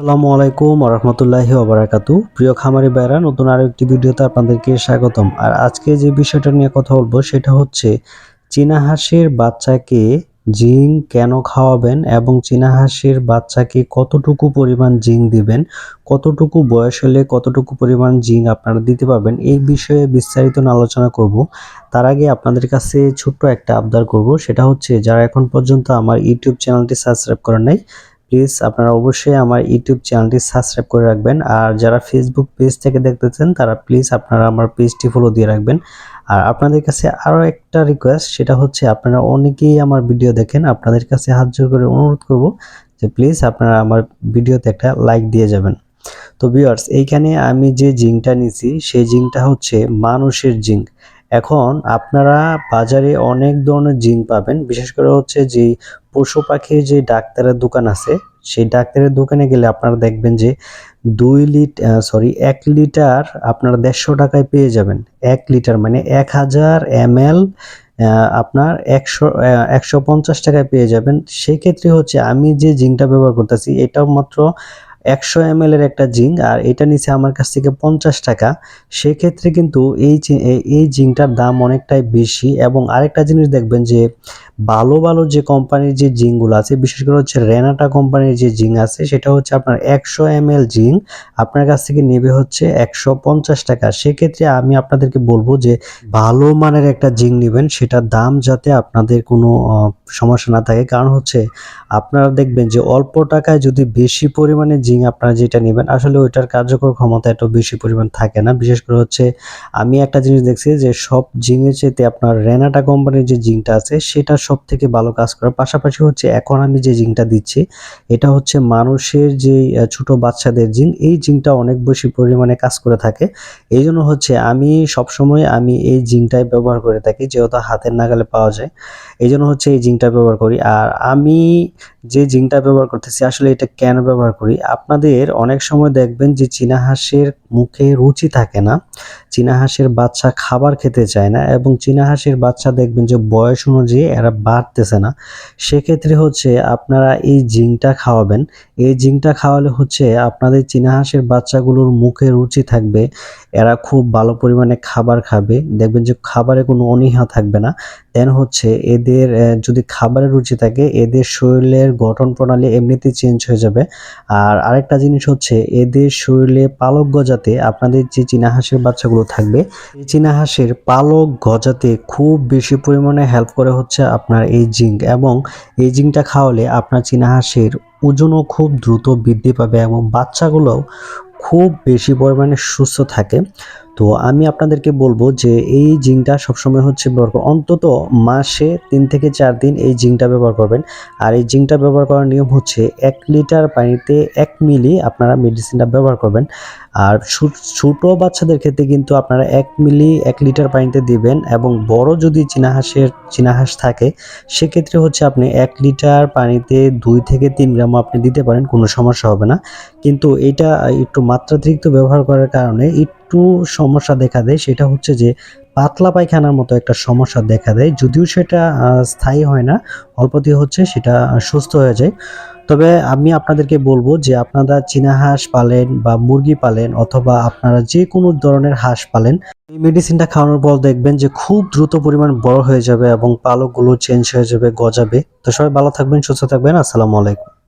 আসসালামু আলাইকুম রহমতুল্লাহি ওবরাকাতু প্রিয় খামারি ভাইরা নতুন আরও একটি ভিডিওতে আপনাদেরকে স্বাগতম। আর আজকে যে বিষয়টা নিয়ে কথা বলব, সেটা হচ্ছে চীনা হাঁসের বাচ্চাকে জিঙ্ক কেন খাওয়াবেন এবং চীনা হাঁসের বাচ্চাকে কতটুকু পরিমাণ জিঙ্ক দিবেন, কতটুকু বয়স হলে কতটুকু পরিমাণ জিঙ্ক আপনারা দিতে পারবেন, এই বিষয়ে বিস্তারিত আলোচনা করব। তার আগে আপনাদের কাছে ছোট্ট একটা আবদার করব, সেটা হচ্ছে যারা এখন পর্যন্ত আমার ইউটিউব চ্যানেলটি সাবস্ক্রাইব করেন নাই প্লিজ আপনারা অবশ্যই আমার ইউটিউব চ্যানেলটি সাবস্ক্রাইব করে রাখবেন। আর যারা ফেসবুক পেজ থেকে দেখতেছেন, তারা প্লিজ আপনারা আমার পেজটি ফলো দিয়ে রাখবেন। আর আপনাদের কাছে আরও একটা রিকোয়েস্ট সেটা হচ্ছে আপনারা অনেকেই আমার ভিডিও দেখেন, আপনাদের কাছে হাত জোর করে অনুরোধ করব যে প্লিজ আপনারা আমার ভিডিওতে একটা লাইক দিয়ে যাবেন। তো ভিউয়ার্স এইখানে আমি যে জিঙ্কটা নিছি, সেই জিঙ্কটা হচ্ছে মানুষের জিঙ্ক এখন আপনারা বাজারে অনেক ধরনের জিঙ্ক পাবেন। বিশেষ করে হচ্ছে যে পশু পাখির যে ডাক্তারের দোকান আছে, সেই ডাক্তারের দোকানে গেলে আপনারা দেখবেন যে দুই লিটার সরি এক লিটার আপনারা দেড়শো টাকায় পেয়ে যাবেন। এক লিটার মানে এক হাজার এম আপনার একশো একশো পঞ্চাশ টাকায় পেয়ে যাবেন। সেক্ষেত্রে হচ্ছে আমি যে জিঙ্কটা ব্যবহার করতেছি, এটাও মাত্র একশো এম এর একটা জিঙ্ক, আর এটা নিচে আমার কাছ থেকে পঞ্চাশ টাকা। সেক্ষেত্রে কিন্তু এই এই জিঙ্কটার দাম অনেকটাই বেশি। এবং আরেকটা জিনিস দেখবেন যে, ভালো ভালো যে কোম্পানির যে জিঙ্কগুলো আছে, বিশেষ করে হচ্ছে রেনাটা কোম্পানির যে জিঙ্ক আছে, সেটা হচ্ছে আপনার একশো এম এল জিঙ্ক। আপনার কাছ থেকে নেবে হচ্ছে একশো পঞ্চাশ টাকা। সেক্ষেত্রে আমি আপনাদেরকে বলব যে, ভালো মানের একটা জিঙ্ক নেবেন। সেটার দাম যাতে আপনাদের কোনো সমস্যা না থাকে। কারণ হচ্ছে, আপনারা দেখবেন যে, অল্প টাকায় যদি বেশি পরিমাণে জিঙ্ক আপনারা যেটা নেবেন, আসলে ওইটার কার্যকর ক্ষমতা এত বেশি পরিমাণ থাকে না। বিশেষ করে হচ্ছে, আমি একটা জিনিস দেখছি যে সব জিঙ্কের চেয়ে আপনার রেনাটা কোম্পানির যে জিঙ্কটা আছে, সেটা সব থেকে ভালো কাজ করে। পাশাপাশি হচ্ছে, এখন আমি যে জিঙ্কটা দিচ্ছি, এটা হচ্ছে মানুষের যে ছোট বাচ্চাদের জিঙ্ক এই জিঙ্কটা অনেক বেশি পরিমাণে কাজ করে থাকে। এই জন্য হচ্ছে, আমি সবসময় আমি এই জিঙ্কটাই ব্যবহার করে থাকি, যেহেতু হাতের নাগালে পাওয়া যায়। এই জন্য হচ্ছে এই জিঙ্কটা ব্যবহার করি। আর আমি যে জিঙ্কটা ব্যবহার করতেছি, আসলে এটা কেন ব্যবহার করি? আপনাদের অনেক সময় দেখবেন যে চীনা হাঁসের মুখে রুচি থাকে না। চীনা হাঁসের বাচ্চা খাবার খেতে চায় না এবং চীনা হাঁসের বাচ্চা দেখবেন যে বয়স অনুযায়ী এরা বাড়তেছে না। সেক্ষেত্রে হচ্ছে আপনারা এই জিঙ্কটা খাওয়াবেন। এই জিঙ্কটা খাওয়ালে হচ্ছে আপনাদের চীনা হাঁসের বাচ্চাগুলোর মুখে রুচি থাকবে, এরা খুব ভালো পরিমাণে খাবার খাবে, দেখবেন যে খাবারে কোনো অনীহা থাকবে না। দেন হচ্ছে এদের যদি খাবারের রুচি থাকে, এদের শরীরের গঠন প্রণালী এমনিতেই চেঞ্জ হয়ে যাবে। আর আরেকটা জিনিস হচ্ছে, এদের শরীরে পালক গজাতে আপনাদের যে চীনা হাঁসের বাচ্চাগুলো থাকবে, এই চীনা হাঁসের পালক গজাতে খুব বেশি পরিমাণে হেল্প করে হচ্ছে আপনার এই জিঙ্ক এবং এই জিঙ্কটা খাওয়ালে আপনার চীনা হাঁসের ওজনও খুব দ্রুত বৃদ্ধি পাবে এবং বাচ্চাগুলোও খুব বেশি পরিমাণে সুস্থ থাকে। তো আমি আপনাদেরকে বলব যে এই জিঙ্কটা সবসময় হচ্ছে ব্যবহার অন্তত মাসে তিন থেকে চার দিন এই জিঙ্কটা ব্যবহার করবেন। আর এই জিঙ্কটা ব্যবহার করার নিয়ম হচ্ছে এক লিটার পানিতে এক মিলি আপনারা মেডিসিনটা ব্যবহার করবেন। আর ছোট বাচ্চাদের ক্ষেত্রে কিন্তু আপনারা এক মিলি এক লিটার পানিতে দিবেন এবং বড় যদি চীনা হাঁসের চীনা হাঁস থাকে, সেক্ষেত্রে হচ্ছে আপনি এক লিটার পানিতে দুই থেকে তিন গ্রাম আপনি দিতে পারেন, কোনো সমস্যা হবে না। কিন্তু এটা একটু মাত্রাতিরিক্ত ব্যবহার করার কারণে একটু সমস্যা দেখা দেয়, সেটা হচ্ছে যে পাতলা পায়খানার মতো একটা সমস্যা দেখা দেয়, যদিও সেটা স্থায়ী হয় না অল্পতে হচ্ছে, সেটা সুস্থ হয়ে যায়। তবে আমি আপনাদেরকে বলব যে আপনারা চীনা হাঁস পালেন বা মুরগি পালেন অথবা আপনারা যে কোনো ধরনের হাঁস পালেন, এই মেডিসিনটা খাওয়ানোর পর দেখবেন যে খুব দ্রুত পরিমাণ বড় হয়ে যাবে এবং পালকগুলো চেঞ্জ হয়ে যাবে, গজাবে। তো সবাই ভালো থাকবেন, সুস্থ থাকবেন, আসসালামু আলাইকুম।